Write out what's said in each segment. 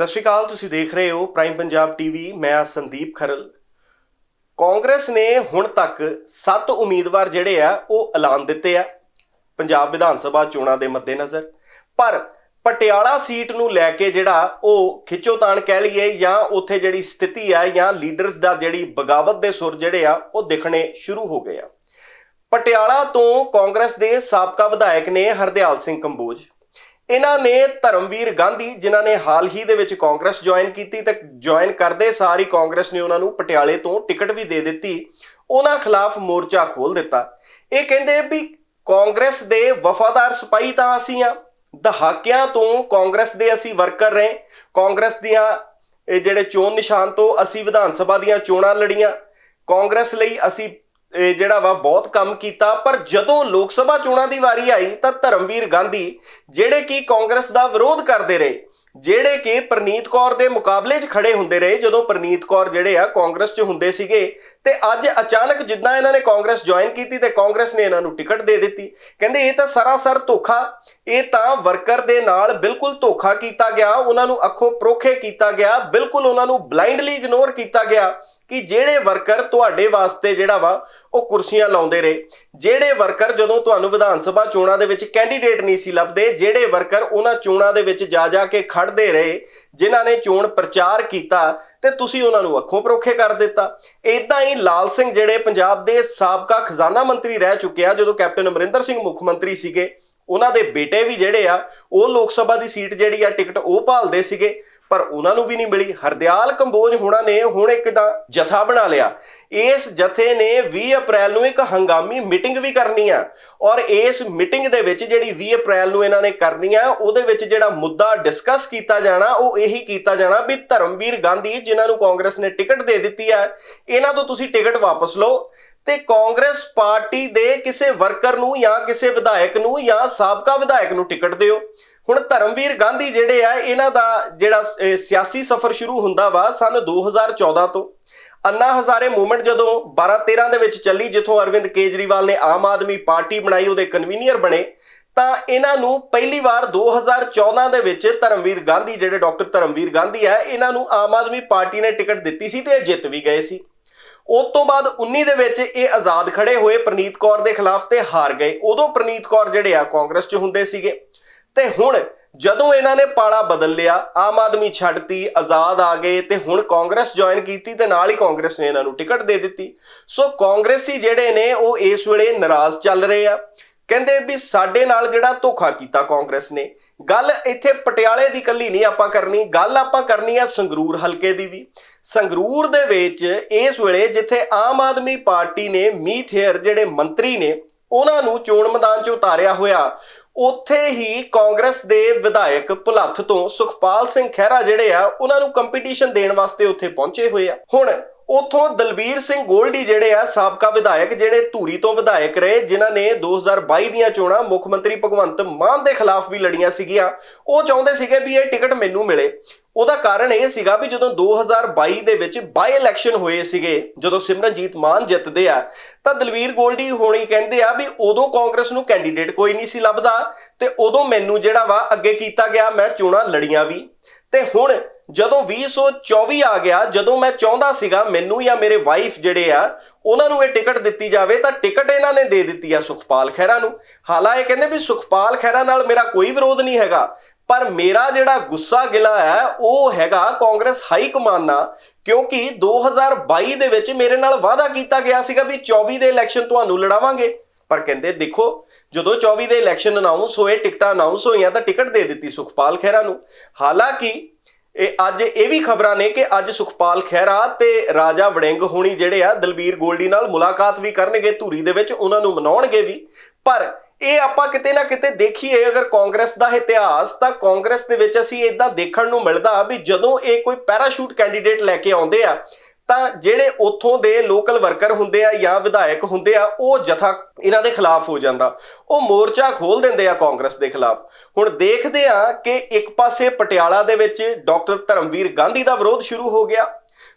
ਸਤਿ ਸ਼੍ਰੀ ਅਕਾਲ, ਤੁਸੀਂ ਦੇਖ ਰਹੇ ਹੋ ਪ੍ਰਾਈਮ ਪੰਜਾਬ ਟੀਵੀ ਮੈਂ ਹਾਂ ਸੰਦੀਪ ਖਰਲ। ਕਾਂਗਰਸ ਨੇ ਹੁਣ ਤੱਕ 7 ਉਮੀਦਵਾਰ ਜਿਹੜੇ ਆ, ਉਹ ਐਲਾਨ ਦਿੱਤੇ ਆ ਪੰਜਾਬ ਵਿਧਾਨ ਸਭਾ ਚੋਣਾਂ ਦੇ ਮੱਦੇਨਜ਼ਰ। ਪਰ ਪਟਿਆਲਾ ਸੀਟ ਨੂੰ ਲੈ ਕੇ ਜਿਹੜਾ ਉਹ ਖਿੱਚੋਤਾਣ ਕਹਿ ਲਈਏ ਜਾਂ ਉੱਥੇ ਜਿਹੜੀ ਸਥਿਤੀ ਆ ਜਾਂ ਲੀਡਰਸ ਦਾ ਜਿਹੜੀ ਬਗਾਵਤ ਦੇ ਸੁਰ ਜਿਹੜੇ ਆ, ਉਹ ਦਿਖਣੇ ਸ਼ੁਰੂ ਹੋ ਗਏ ਆ। ਪਟਿਆਲਾ ਤੋਂ ਕਾਂਗਰਸ ਦੇ ਸਾਬਕਾ ਵਿਧਾਇਕ ਨੇ ਹਰਦਿਆਲ ਸਿੰਘ ਕੰਬੋਜ। ਇਹਨਾਂ ਨੇ ਧਰਮਵੀਰ ਗਾਂਧੀ, ਜਿਨ੍ਹਾਂ ਨੇ ਹਾਲ ਹੀ ਦੇ ਵਿੱਚ ਕਾਂਗਰਸ ਜੁਆਇਨ ਕੀਤੀ ਤੇ ਜੁਆਇਨ ਕਰਦੇ ਸਾਰੀ ਕਾਂਗਰਸ ਨੇ ਉਹਨਾਂ ਨੂੰ ਪਟਿਆਲੇ ਤੋਂ ਟਿਕਟ ਵੀ ਦੇ ਦਿੱਤੀ। ਉਹਨਾਂ ਖਿਲਾਫ ਮੋਰਚਾ ਖੋਲ ਦਿੱਤਾ। ਇਹ ਕਹਿੰਦੇ ਵੀ ਕਾਂਗਰਸ ਦੇ ਵਫਾਦਾਰ ਸਿਪਾਹੀ ਤਾਂ ਅਸੀਂ ਆ ਦਹਾਕਿਆਂ ਤੋਂ ਕਾਂਗਰਸ ਦੇ ਅਸੀਂ ਵਰਕਰ ਰਹੇ। ਕਾਂਗਰਸ ਦੀਆਂ ਇਹ ਜਿਹੜੇ ਚੋਣ ਨਿਸ਼ਾਨ ਤੋਂ ਅਸੀਂ ਵਿਧਾਨ ਸਭਾ ਦੀਆਂ ਚੋਣਾਂ ਲੜੀਆਂ। ਕਾਂਗਰਸ ਲਈ ਅਸੀਂ ਇਹ ਜਿਹੜਾ ਵਾ ਬਹੁਤ ਕੰਮ ਕੀਤਾ, ਪਰ ਜਦੋਂ ਲੋਕ ਸਭਾ ਚੋਣਾਂ ਦੀ ਵਾਰੀ ਆਈ ਤਾਂ ਧਰਮਵੀਰ ਗਾਂਧੀ ਜਿਹੜੇ ਕਿ ਕਾਂਗਰਸ ਦਾ ਵਿਰੋਧ ਕਰਦੇ ਰਹੇ, ਜਿਹੜੇ ਕਿ ਪ੍ਰਨੀਤ ਕੌਰ ਦੇ ਮੁਕਾਬਲੇ 'ਚ ਖੜੇ ਹੁੰਦੇ ਰਹੇ, ਜਦੋਂ ਪ੍ਰਨੀਤ ਕੌਰ ਜਿਹੜੇ ਆ ਕਾਂਗਰਸ 'ਚ ਹੁੰਦੇ ਸੀਗੇ ਤੇ ਅੱਜ ਅਚਾਨਕ ਜਿੱਦਾਂ ਇਹਨਾਂ ਨੇ ਕਾਂਗਰਸ ਜੁਆਇਨ ਕੀਤੀ ਤੇ ਕਾਂਗਰਸ ਨੇ ਇਹਨਾਂ ਨੂੰ ਟਿਕਟ ਦੇ ਦਿੱਤੀ। ਕਹਿੰਦੇ ਇਹ ਤਾਂ ਸਰਾਸਰ ਧੋਖਾ, ਇਹ ਤਾਂ ਵਰਕਰ ਦੇ ਨਾਲ ਬਿਲਕੁਲ ਧੋਖਾ ਕੀਤਾ ਗਿਆ, ਉਹਨਾਂ ਨੂੰ ਅੱਖੋਂ ਪਰੋਖੇ ਕੀਤਾ ਗਿਆ, ਬਿਲਕੁਲ ਉਹਨਾਂ ਨੂੰ ਬਲਾਈਂਡਲੀ ਇਗਨੋਰ ਕੀਤਾ ਗਿਆ। ਕਿ ਜਿਹੜੇ ਵਰਕਰ ਤੁਹਾਡੇ ਵਾਸਤੇ ਜਿਹੜਾ ਵਾ, ਉਹ ਕੁਰਸੀਆਂ ਲਾਉਂਦੇ ਰਹੇ। ਜਿਹੜੇ ਵਰਕਰ ਜਦੋਂ ਤੁਹਾਨੂੰ ਵਿਧਾਨ ਸਭਾ ਚੋਣਾਂ ਦੇ ਵਿੱਚ ਕੈਂਡੀਡੇਟ ਨਹੀਂ ਸੀ ਲੱਭਦੇ, ਜਿਹੜੇ ਵਰਕਰ ਉਹਨਾਂ ਚੋਣਾਂ ਦੇ ਵਿੱਚ ਜਾ ਜਾ ਕੇ ਖੜਦੇ ਰਹੇ, ਜਿਨ੍ਹਾਂ ਨੇ ਚੋਣ ਪ੍ਰਚਾਰ ਕੀਤਾ, ਤੇ ਤੁਸੀਂ ਉਹਨਾਂ ਨੂੰ ਅੱਖੋਂ ਪਰੋਖੇ ਕਰ ਦਿੱਤਾ। ਇਦਾਂ ਹੀ ਲਾਲ ਸਿੰਘ ਜਿਹੜੇ ਪੰਜਾਬ ਦੇ ਸਾਬਕਾ ਖਜ਼ਾਨਾ ਮੰਤਰੀ ਰਹਿ ਚੁੱਕੇ ਆ, ਜਦੋਂ ਕੈਪਟਨ ਅਮਰਿੰਦਰ ਸਿੰਘ ਮੁੱਖ ਮੰਤਰੀ ਸੀਗੇ, ਉਹਨਾਂ ਦੇ ਬੇਟੇ ਵੀ ਜਿਹੜੇ ਆ, ਉਹ ਲੋਕ ਸਭਾ ਦੀ ਸੀਟ ਜਿਹੜੀ ਆ, ਟਿਕਟ ਉਹ ਭਾਲਦੇ ਸੀਗੇ। ਪਰ ਉਹਨਾਂ ਨੂੰ ਵੀ ਨਹੀਂ ਮਿਲੀ। ਹਰਦਿਆਲ ਕੰਬੋਜ ਹੋਣਾ ਨੇ ਹੁਣ ਇੱਕ ਦਾ ਜਥਾ ਬਣਾ ਲਿਆ। ਇਸ ਜਥੇ ਨੇ 20 ਅਪ੍ਰੈਲ ਨੂੰ ਇੱਕ ਹੰਗਾਮੀ ਮੀਟਿੰਗ ਵੀ ਕਰਨੀ ਆ। ਔਰ ਇਸ ਮੀਟਿੰਗ ਦੇ ਵਿੱਚ ਜਿਹੜੀ 20 ਅਪ੍ਰੈਲ ਨੂੰ ਇਹਨਾਂ ਨੇ ਕਰਨੀ ਆ, ਉਹਦੇ ਵਿੱਚ ਜਿਹੜਾ ਮੁੱਦਾ ਡਿਸਕਸ ਕੀਤਾ ਜਾਣਾ, ਉਹ ਇਹੀ ਕੀਤਾ ਜਾਣਾ ਵੀ ਧਰਮਵੀਰ ਗਾਂਧੀ, ਜਿਨ੍ਹਾਂ ਨੂੰ ਕਾਂਗਰਸ ਨੇ ਟਿਕਟ ਦੇ ਦਿੱਤੀ ਆ, ਇਹਨਾਂ ਤੋਂ ਤੁਸੀਂ ਟਿਕਟ ਵਾਪਸ ਲਓ। ਤੇ ਕਾਂਗਰਸ ਪਾਰਟੀ ਦੇ ਕਿਸੇ ਵਰਕਰ ਨੂੰ ਜਾਂ ਕਿਸੇ ਵਿਧਾਇਕ ਨੂੰ ਜਾਂ ਸਾਬਕਾ ਵਿਧਾਇਕ ਨੂੰ ਟਿਕਟ ਦਿਓ। ਹੁਣ ਧਰਮਵੀਰ ਗਾਂਧੀ ਜਿਹੜੇ ਆ, ਇਹਨਾਂ ਦਾ ਜਿਹੜਾ ਸਿਆਸੀ ਸਫ਼ਰ ਸ਼ੁਰੂ ਹੁੰਦਾ ਵਾ ਸਨ 2014 ਤੋਂ। ਅੰਨਾ ਹਜ਼ਾਰੇ ਮੂਵਮੈਂਟ ਜਦੋਂ 12 13 ਦੇ ਵਿੱਚ ਚੱਲੀ, ਜਿੱਥੋਂ ਅਰਵਿੰਦ ਕੇਜਰੀਵਾਲ ਨੇ ਆਮ ਆਦਮੀ ਪਾਰਟੀ ਬਣਾਈ, ਉਹਦੇ ਕਨਵੀਨੀਅਰ ਬਣੇ, ਤਾਂ ਇਹਨਾਂ ਨੂੰ ਪਹਿਲੀ ਵਾਰ 2014 ਦੇ ਵਿੱਚ ਧਰਮਵੀਰ ਗਾਂਧੀ, ਜਿਹੜੇ ਡਾਕਟਰ ਧਰਮਵੀਰ ਗਾਂਧੀ ਆ, ਇਹਨਾਂ ਨੂੰ ਆਮ ਆਦਮੀ ਪਾਰਟੀ ਨੇ ਟਿਕਟ ਦਿੱਤੀ ਸੀ ਤੇ ਇਹ ਜਿੱਤ ਵੀ ਗਏ ਸੀ। ਉਸ ਤੋਂ ਬਾਅਦ 19 ਦੇ ਵਿੱਚ ਇਹ ਆਜ਼ਾਦ ਖੜੇ ਹੋਏ, ਪ੍ਰਨੀਤ ਕੌਰ ਦੇ ਖਿਲਾਫ ਤੇ ਹਾਰ ਗਏ। ਉਦੋਂ ਪ੍ਰਨੀਤ ਕੌਰ ਜਿਹੜੇ ਆ, ਕਾਂਗਰਸ 'ਚ ਹੁੰਦੇ ਸੀਗੇ। ਤੇ ਹੁਣ ਜਦੋਂ ਇਹਨਾਂ ਨੇ ਪਾਲਾ ਬਦਲ ਲਿਆ, ਆਮ ਆਦਮੀ ਛੱਡਤੀ, ਆਜ਼ਾਦ ਆ ਗਏ ਤੇ ਹੁਣ ਕਾਂਗਰਸ ਜੁਆਇਨ ਕੀਤੀ ਤੇ ਨਾਲ ਹੀ ਕਾਂਗਰਸ ਨੇ ਇਹਨਾਂ ਨੂੰ ਟਿਕਟ ਦੇ ਦਿੱਤੀ। ਸੋ ਕਾਂਗਰਸੀ ਜਿਹੜੇ ਨੇ ਉਹ ਇਸ ਵੇਲੇ ਨਾਰਾਜ਼ ਚੱਲ ਰਹੇ ਆ। ਕਹਿੰਦੇ ਵੀ ਸਾਡੇ ਨਾਲ ਜਿਹੜਾ ਧੋਖਾ ਕੀਤਾ ਕਾਂਗਰਸ ਨੇ, ਗੱਲ ਇੱਥੇ ਪਟਿਆਲੇ ਦੀ ਕੱਲੀ ਨਹੀਂ ਆਪਾਂ ਕਰਨੀ, ਗੱਲ ਆਪਾਂ ਕਰਨੀ ਆ ਸੰਗਰੂਰ ਹਲਕੇ ਦੀ ਵੀ। ਸੰਗਰੂਰ ਦੇ ਵਿੱਚ ਇਸ ਵੇਲੇ ਜਿੱਥੇ ਆਮ ਆਦਮੀ ਪਾਰਟੀ ਨੇ ਮੀਤ ਜਿਹੜੇ ਮੰਤਰੀ ਨੇ, ਉਹਨਾਂ ਨੂੰ ਚੋਣ ਮੈਦਾਨ 'ਚ ਉਤਾਰਿਆ ਹੋਇਆ। ਉੱਥੇ ਹੀ ਕਾਂਗਰਸ ਦੇ ਵਿਧਾਇਕ ਭੁਲੱਥ ਤੋਂ ਸੁਖਪਾਲ ਸਿੰਘ ਖਹਿਰਾ ਜਿਹੜੇ ਆ, ਉਹਨਾਂ ਨੂੰ ਕੰਪੀਟੀਸ਼ਨ ਦੇਣ ਵਾਸਤੇ ਉੱਥੇ ਪਹੁੰਚੇ ਹੋਏ ਆ। ਹੁਣ ਉਥੋਂ ਦਲਬੀਰ ਸਿੰਘ ਗੋਲਡੀ ਜਿਹੜੇ ਆ ਸਾਬਕਾ ਵਿਧਾਇਕ, ਜਿਹੜੇ ਧੂਰੀ ਤੋਂ ਵਿਧਾਇਕ ਰਹੇ, ਜਿਨ੍ਹਾਂ ਨੇ 2022 ਦੀਆਂ ਚੋਣਾਂ ਮੁੱਖ ਮੰਤਰੀ ਭਗਵੰਤ ਮਾਨ ਦੇ ਖਿਲਾਫ ਵੀ ਲੜੀਆਂ ਸੀਗੀਆਂ। ਉਹ ਚਾਹੁੰਦੇ ਸੀਗੇ ਵੀ ਇਹ ਟਿਕਟ ਮੈਨੂੰ ਮਿਲੇ। ਉਹਦਾ ਕਾਰਨ ਇਹ ਸੀਗਾ ਵੀ ਜਦੋਂ 2022 ਦੇ ਵਿੱਚ ਬਾਈ ਇਲੈਕਸ਼ਨ ਹੋਏ ਸੀਗੇ, ਜਦੋਂ ਸਿਮਰਨਜੀਤ ਮਾਨ ਜਿੱਤਦੇ ਆ, ਤਾਂ ਦਲਵੀਰ ਗੋਲਡੀ ਹੋਣੀ ਕਹਿੰਦੇ ਆ ਵੀ ਉਦੋਂ ਕਾਂਗਰਸ ਨੂੰ ਕੈਂਡੀਡੇਟ ਕੋਈ ਨਹੀਂ ਸੀ ਲੱਭਦਾ ਤੇ ਉਦੋਂ ਮੈਨੂੰ ਜਿਹੜਾ ਵਾ ਅੱਗੇ ਕੀਤਾ ਗਿਆ, ਮੈਂ ਚੋਣਾਂ ਲੜੀਆਂ ਵੀ। ਤੇ ਹੁਣ ਜਦੋਂ 2024 ਆ ਗਿਆ, ਜਦੋਂ ਮੈਂ ਚਾਹੁੰਦਾ ਸੀਗਾ ਮੈਨੂੰ ਜਾਂ ਮੇਰੇ ਵਾਈਫ ਜਿਹੜੇ ਆ, ਉਹਨਾਂ ਨੂੰ ਇਹ ਟਿਕਟ ਦਿੱਤੀ ਜਾਵੇ, ਤਾਂ ਟਿਕਟ ਇਹਨਾਂ ਨੇ ਦੇ ਦਿੱਤੀ ਆ ਸੁਖਪਾਲ ਖਹਿਰਾ ਨੂੰ। ਹਾਲਾਂਕਿ ਕਹਿੰਦੇ ਵੀ ਸੁਖਪਾਲ ਖਹਿਰਾ ਨਾਲ ਮੇਰਾ ਕੋਈ ਵਿਰੋਧ ਨਹੀਂ ਹੈਗਾ, ਪਰ ਮੇਰਾ ਜਿਹੜਾ ਗੁੱਸਾ ਗਿਲਾ ਹੈ, ਉਹ ਹੈਗਾ ਕਾਂਗਰਸ ਹਾਈ ਕਮਾਨ ਨਾਲ, ਕਿਉਂਕਿ 2022 ਦੇ ਵਿੱਚ ਮੇਰੇ ਨਾਲ ਵਾਅਦਾ ਕੀਤਾ ਗਿਆ ਸੀਗਾ ਵੀ 24 ਦੇ ਇਲੈਕਸ਼ਨ ਤੁਹਾਨੂੰ ਲੜਾਵਾਂਗੇ। ਪਰ ਕਹਿੰਦੇ ਦੇਖੋ, ਜਦੋਂ 24 ਦੇ ਇਲੈਕਸ਼ਨ ਅਨਾਉਂਸ ਹੋਏ, ਟਿਕਟਾਂ ਅਨਾਉਂਸ ਹੋਈਆਂ, ਤਾਂ ਟਿਕਟ ਦੇ ਦਿੱਤੀ ਸੁਖਪਾਲ ਖਹਿਰਾ ਨੂੰ। ਹਾਲਾਂਕਿ ਇਹ ਅੱਜ ਇਹ ਵੀ ਖਬਰਾਂ ਨੇ ਕਿ ਅੱਜ ਸੁਖਪਾਲ ਖਹਿਰਾ ਤੇ ਰਾਜਾ ਵੜਿੰਗ ਹੋਣੀ ਜਿਹੜੇ ਆ ਦਲਬੀਰ ਗੋਲਡੀ ਨਾਲ ਮੁਲਾਕਾਤ ਵੀ ਕਰਨਗੇ ਧੂਰੀ ਦੇ ਵਿੱਚ, ਉਹਨਾਂ ਨੂੰ ਮਨਾਉਣਗੇ ਵੀ। ਪਰ ਇਹ ਆਪਾਂ ਕਿਤੇ ਨਾ ਕਿਤੇ ਦੇਖੀਏ, ਅਗਰ ਕਾਂਗਰਸ ਦਾ ਇਤਿਹਾਸ, ਤਾਂ ਕਾਂਗਰਸ ਦੇ ਵਿੱਚ ਅਸੀਂ ਇਦਾਂ ਦੇਖਣ ਨੂੰ ਮਿਲਦਾ ਵੀ ਜਦੋਂ ਇਹ ਕੋਈ ਪੈਰਾਸ਼ੂਟ ਕੈਂਡੀਡੇਟ ਲੈ ਕੇ ਆਉਂਦੇ ਆ ਤਾਂ ਜਿਹੜੇ ਉੱਥੋਂ ਦੇ ਲੋਕਲ ਵਰਕਰ ਹੁੰਦੇ ਆ ਜਾਂ ਵਿਧਾਇਕ ਹੁੰਦੇ ਆ, ਉਹ ਜਥਾ ਇਹਨਾਂ ਦੇ ਖਿਲਾਫ ਹੋ ਜਾਂਦਾ। ਉਹ ਮੋਰਚਾ ਖੋਲ ਦਿੰਦੇ ਆ ਕਾਂਗਰਸ ਦੇ ਖਿਲਾਫ। ਹੁਣ ਦੇਖਦੇ ਆ ਕਿ ਇੱਕ ਪਾਸੇ ਪਟਿਆਲਾ ਦੇ ਵਿੱਚ ਡਾਕਟਰ ਧਰਮਵੀਰ ਗਾਂਧੀ ਦਾ ਵਿਰੋਧ ਸ਼ੁਰੂ ਹੋ ਗਿਆ।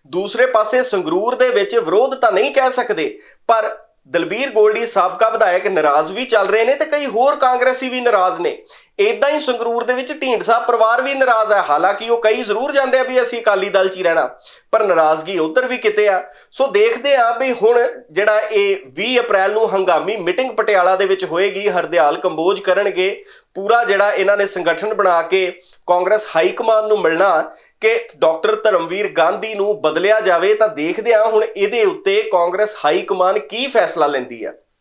ਦੂਸਰੇ ਪਾਸੇ ਸੰਗਰੂਰ ਦੇ ਵਿੱਚ ਵਿਰੋਧ ਤਾਂ ਨਹੀਂ ਕਹਿ ਸਕਦੇ, ਪਰ ਦਲਬੀਰ ਗੋਲਡੀ ਸਾਬਕਾ ਵਿਧਾਇਕ ਨਾਰਾਜ਼ ਵੀ ਚੱਲ ਰਹੇ ਨੇ ਤੇ ਕਈ ਹੋਰ ਕਾਂਗਰਸੀ ਵੀ ਨਾਰਾਜ਼ ਨੇ। ਇਦਾਂ ਹੀ ਸੰਗਰੂਰ ਦੇ ਵਿੱਚ ਢੀਂਡਸਾ ਪਰਿਵਾਰ ਵੀ ਨਾਰਾਜ਼ ਹੈ। ਹਾਲਾਂਕਿ ਉਹ ਕਈ ਜ਼ਰੂਰ ਜਾਂਦੇ ਆ ਵੀ ਅਸੀਂ ਅਕਾਲੀ ਦਲ 'ਚ ਹੀ ਰਹਿਣਾ, ਪਰ ਨਾਰਾਜ਼ਗੀ ਉਧਰ ਵੀ ਕਿਤੇ ਆ। ਸੋ ਦੇਖਦੇ ਆ ਵੀ ਹੁਣ ਜਿਹੜਾ ਇਹ 20 ਅਪ੍ਰੈਲ ਨੂੰ ਹੰਗਾਮੀ ਮੀਟਿੰਗ ਪਟਿਆਲਾ ਦੇ ਵਿੱਚ ਹੋਏਗੀ, ਹਰਦਿਆਲ ਕੰਬੋਜ ਕਰਨਗੇ। ਪੂਰਾ ਜਿਹੜਾ ਇਹਨਾਂ ਨੇ ਸੰਗਠਨ ਬਣਾ ਕੇ ਕਾਂਗਰਸ ਹਾਈ ਕਮਾਨ ਨੂੰ ਮਿਲਣਾ ਕਿ ਡਾਕਟਰ ਧਰਮਵੀਰ ਗਾਂਧੀ ਨੂੰ ਬਦਲਿਆ ਜਾਵੇ ਤਾਂ ਦੇਖਦੇ ਆ ਹੁਣ ਇਹਦੇ ਉੱਤੇ ਕਾਂਗਰਸ ਹਾਈ ਕਮਾਨ ਕੀ ਫੈਸਲਾ ਲੈਂਦੀ ਹੈ।